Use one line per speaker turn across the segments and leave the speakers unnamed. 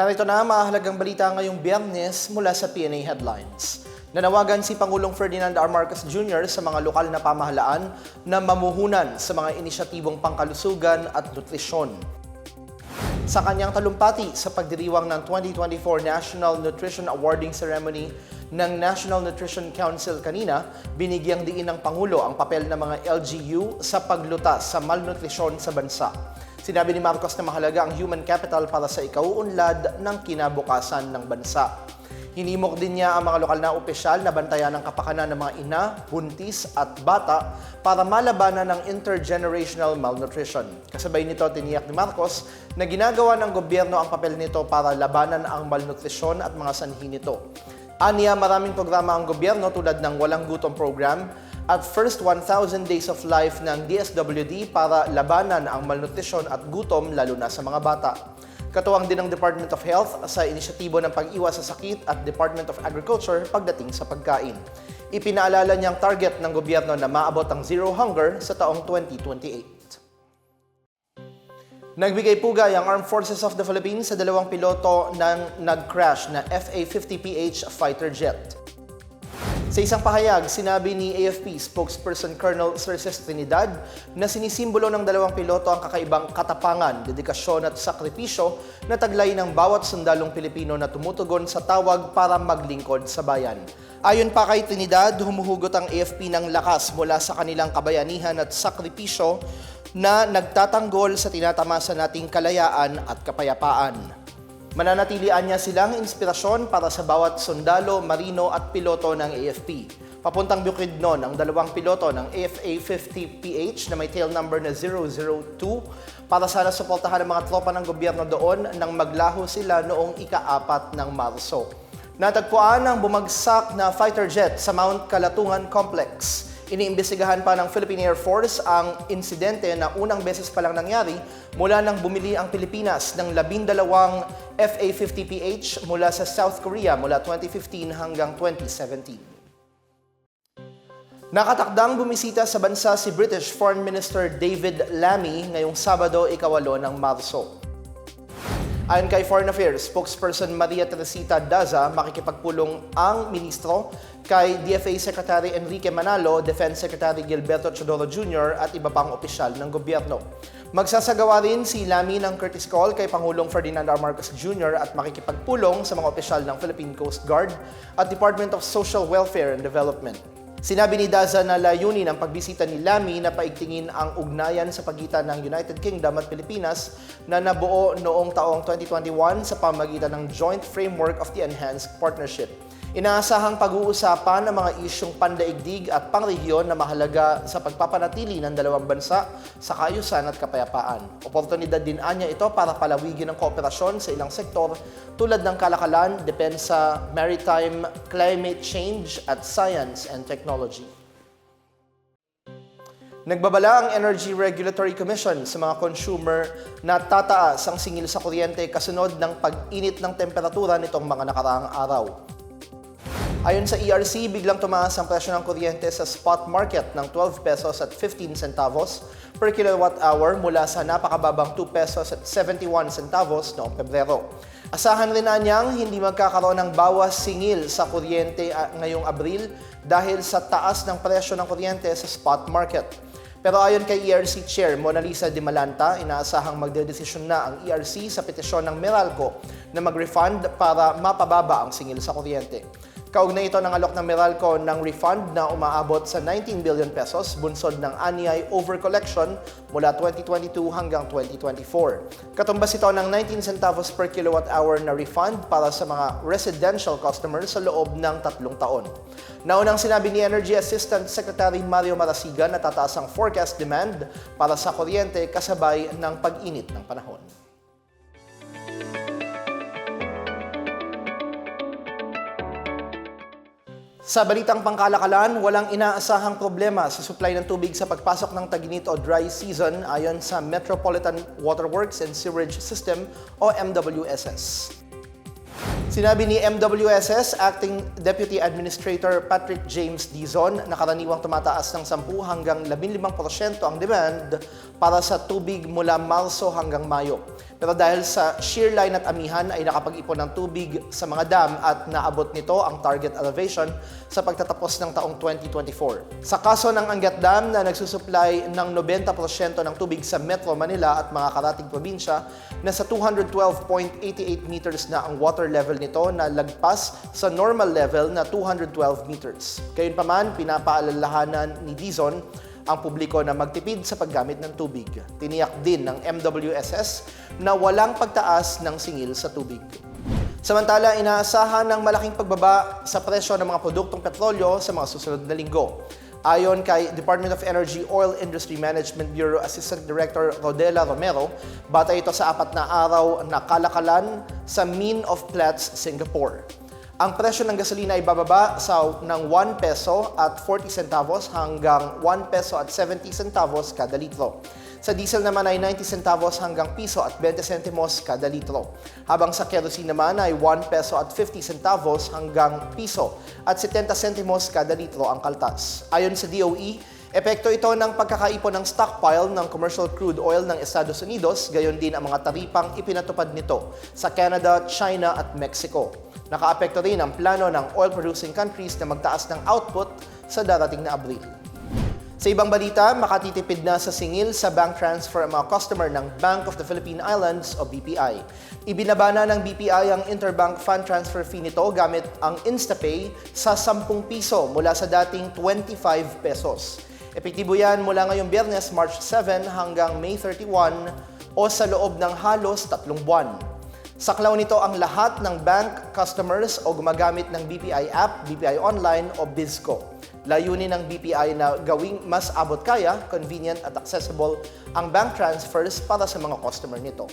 Narito na ang mahalagang balita ngayong biyernes mula sa PNA Headlines. Nanawagan si Pangulong Ferdinand R. Marcos Jr. sa mga lokal na pamahalaan na mamuhunan sa mga inisyatibong pangkalusugan at nutrisyon. Sa kanyang talumpati sa pagdiriwang ng 2024 National Nutrition Awarding Ceremony ng National Nutrition Council kanina, binigyang diin ng Pangulo ang papel ng mga LGU sa paglutas sa malnutrisyon sa bansa. Sinabi ni Marcos na mahalaga ang human capital para sa ikauunlad ng kinabukasan ng bansa. Hinimok din niya ang mga lokal na opisyal na bantayan ang kapakanan ng mga ina, buntis at bata para malabanan ng intergenerational malnutrition. Kasabay nito, tiniyak ni Marcos na ginagawa ng gobyerno ang papel nito para labanan ang malnutrisyon at mga sanhi nito. Aniya, maraming programa ang gobyerno tulad ng Walang Gutom Program at First 1,000 Days of Life ng DSWD para labanan ang malnutrisyon at gutom lalo na sa mga bata. Katuwang din ng Department of Health sa inisyatibo ng pag-iwas sa sakit at Department of Agriculture pagdating sa pagkain. Ipinaalala niyang target ng gobyerno na maabot ang zero hunger sa taong 2028. Nagbigay pugay ang Armed Forces of the Philippines sa dalawang piloto ng nag-crash na FA-50PH fighter jet. Sa isang pahayag, sinabi ni AFP spokesperson Colonel Cerces Trinidad na sinisimbolo ng dalawang piloto ang kakaibang katapangan, dedikasyon at sakripisyo na taglay ng bawat sundalong Pilipino na tumutugon sa tawag para maglingkod sa bayan. Ayon pa kay Trinidad, humuhugot ang AFP ng lakas mula sa kanilang kabayanihan at sakripisyo na nagtatanggol sa tinatamasa nating kalayaan at kapayapaan. Mananatilian niya silang inspirasyon para sa bawat sundalo, marino at piloto ng AFP. Papuntang Bukidnon ang dalawang piloto ng AFA-50PH na may tail number na 002 para sana suportahan ang mga tropa ng gobyerno doon nang maglaho sila noong ika-apat ng Marso. Natagpuan ang bumagsak na fighter jet sa Mount Kalatungan Complex. Iniimbestigahan pa ng Philippine Air Force ang insidente na unang beses pa lang nangyari mula nang bumili ang Pilipinas ng labindalawang FA-50PH mula sa South Korea mula 2015 hanggang 2017. Nakatakdang bumisita sa bansa si British Foreign Minister David Lammy ngayong Sabado, ikawalo ng Marso. Ayon kay Foreign Affairs spokesperson Maria Teresita Daza, makikipagpulong ang ministro kay DFA Secretary Enrique Manalo, Defense Secretary Gilberto Chodoro Jr. at iba pang opisyal ng gobyerno. Magsasagawa rin si Lamy ng Curtis Call kay Pangulong Ferdinand R. Marcos Jr. at makikipagpulong sa mga opisyal ng Philippine Coast Guard at Department of Social Welfare and Development. Sinabi ni Daza na layunin ang pagbisita ni Lamy na paigtingin ang ugnayan sa pagitan ng United Kingdom at Pilipinas na nabuo noong taong 2021 sa pamagitan ng Joint Framework of the Enhanced Partnership. Inaasahang pag-uusapan ang mga isyong pandaigdig at pangrehiyon na mahalaga sa pagpapanatili ng dalawang bansa sa kayusan at kapayapaan. Oportunidad din anya ito para palawigin ang kooperasyon sa ilang sektor tulad ng kalakalan, depensa, maritime, climate change at science and technology. Nagbabala ang Energy Regulatory Commission sa mga consumer na tataas ang singil sa kuryente kasunod ng pag-init ng temperatura nitong mga nakaraang araw. Ayon sa ERC, biglang tumaas ang presyo ng kuryente sa spot market ng 12 pesos at 15 centavos per kilowatt hour mula sa napakababang 2 pesos at 71 centavos noong Pebrero. Asahan rin na niyang hindi magkakaroon ng bawas singil sa kuryente ah, ngayong Abril dahil sa taas ng presyo ng kuryente sa spot market. Pero ayon kay ERC Chair Mona Lisa de Malanta, inaasahang magdedesisyon na ang ERC sa petisyon ng Meralco na mag-refund para mapababa ang singil sa kuryente. Kaugnay ito ng alok ng Meralco ng refund na umaabot sa 19 billion pesos bunsod ng anyay over-collection mula 2022 hanggang 2024. Katumbas ito ng 19 centavos per kilowatt hour na refund para sa mga residential customers sa loob ng tatlong taon. Naunang sinabi ni Energy Assistant Secretary Mario Marasigan na tataas ang forecast demand para sa kuryente kasabay ng pag-init ng panahon. Sa balitang pangkalakalan, walang inaasahang problema sa supply ng tubig sa pagpasok ng taginit o dry season ayon sa Metropolitan Waterworks and Sewerage System o MWSS. Sinabi ni MWSS Acting Deputy Administrator Patrick James Dizon na karaniwang tumataas ng 10 hanggang 15% ang demand para sa tubig mula Marso hanggang Mayo. Pero dahil sa shear line at amihan ay nakapag-ipon ng tubig sa mga dam at naabot nito ang target elevation sa pagtatapos ng taong 2024. Sa kaso ng Angat Dam na nagsusupply ng 90% ng tubig sa Metro Manila at mga karating probinsya, nasa 212.88 meters na ang water level nito na lagpas sa normal level na 212 meters. Gayunpaman, pinapaalalahanan ni Dizon ang publiko na magtipid sa paggamit ng tubig. Tiniyak din ng MWSS na walang pagtaas ng singil sa tubig. Samantala, inaasahan ng malaking pagbaba sa presyo ng mga produktong petrolyo sa mga susunod na linggo. Ayon kay Department of Energy Oil Industry Management Bureau Assistant Director Rodela Romero, batay ito sa apat na araw na kalakalan sa Mine of Platts, Singapore. Ang presyo ng gasolina ay bababa sa ng 1 peso at 40 centavos hanggang 1 peso at 70 centavos kada litro. Sa diesel naman ay 90 centavos hanggang piso at 20 centimos kada litro. Habang sa kerosene naman ay 1 peso at 50 centavos hanggang piso at 70 centimos kada litro ang kaltas. Ayon sa DOE, Epekto ito ng pagkakaipon ng stockpile ng commercial crude oil ng Estados Unidos, gayon din ang mga taripang ipinatupad nito sa Canada, China at Mexico. Nakaapekto rin ang plano ng oil-producing countries na magtaas ng output sa darating na Abril. Sa ibang balita, makatitipid na sa singil sa bank transfer ang mga customer ng Bank of the Philippine Islands o BPI. Ibinaba na ng BPI ang interbank fund transfer fee nito gamit ang InstaPay sa 10 piso mula sa dating 25 pesos. Epektibo yan mula ngayong biyernes, March 7 hanggang May 31 o sa loob ng halos tatlong buwan. Saklaw nito ang lahat ng bank customers o gumagamit ng BPI app, BPI Online o BizCo. Layunin ng BPI na gawing mas abot kaya, convenient at accessible ang bank transfers para sa mga customer nito.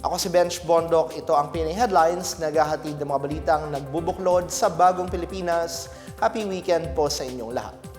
Ako si Bench Bondok, ito ang PNA Headlines, naghahatid ng mga balitang nagbubuklod sa bagong Pilipinas. Happy weekend po sa inyong lahat.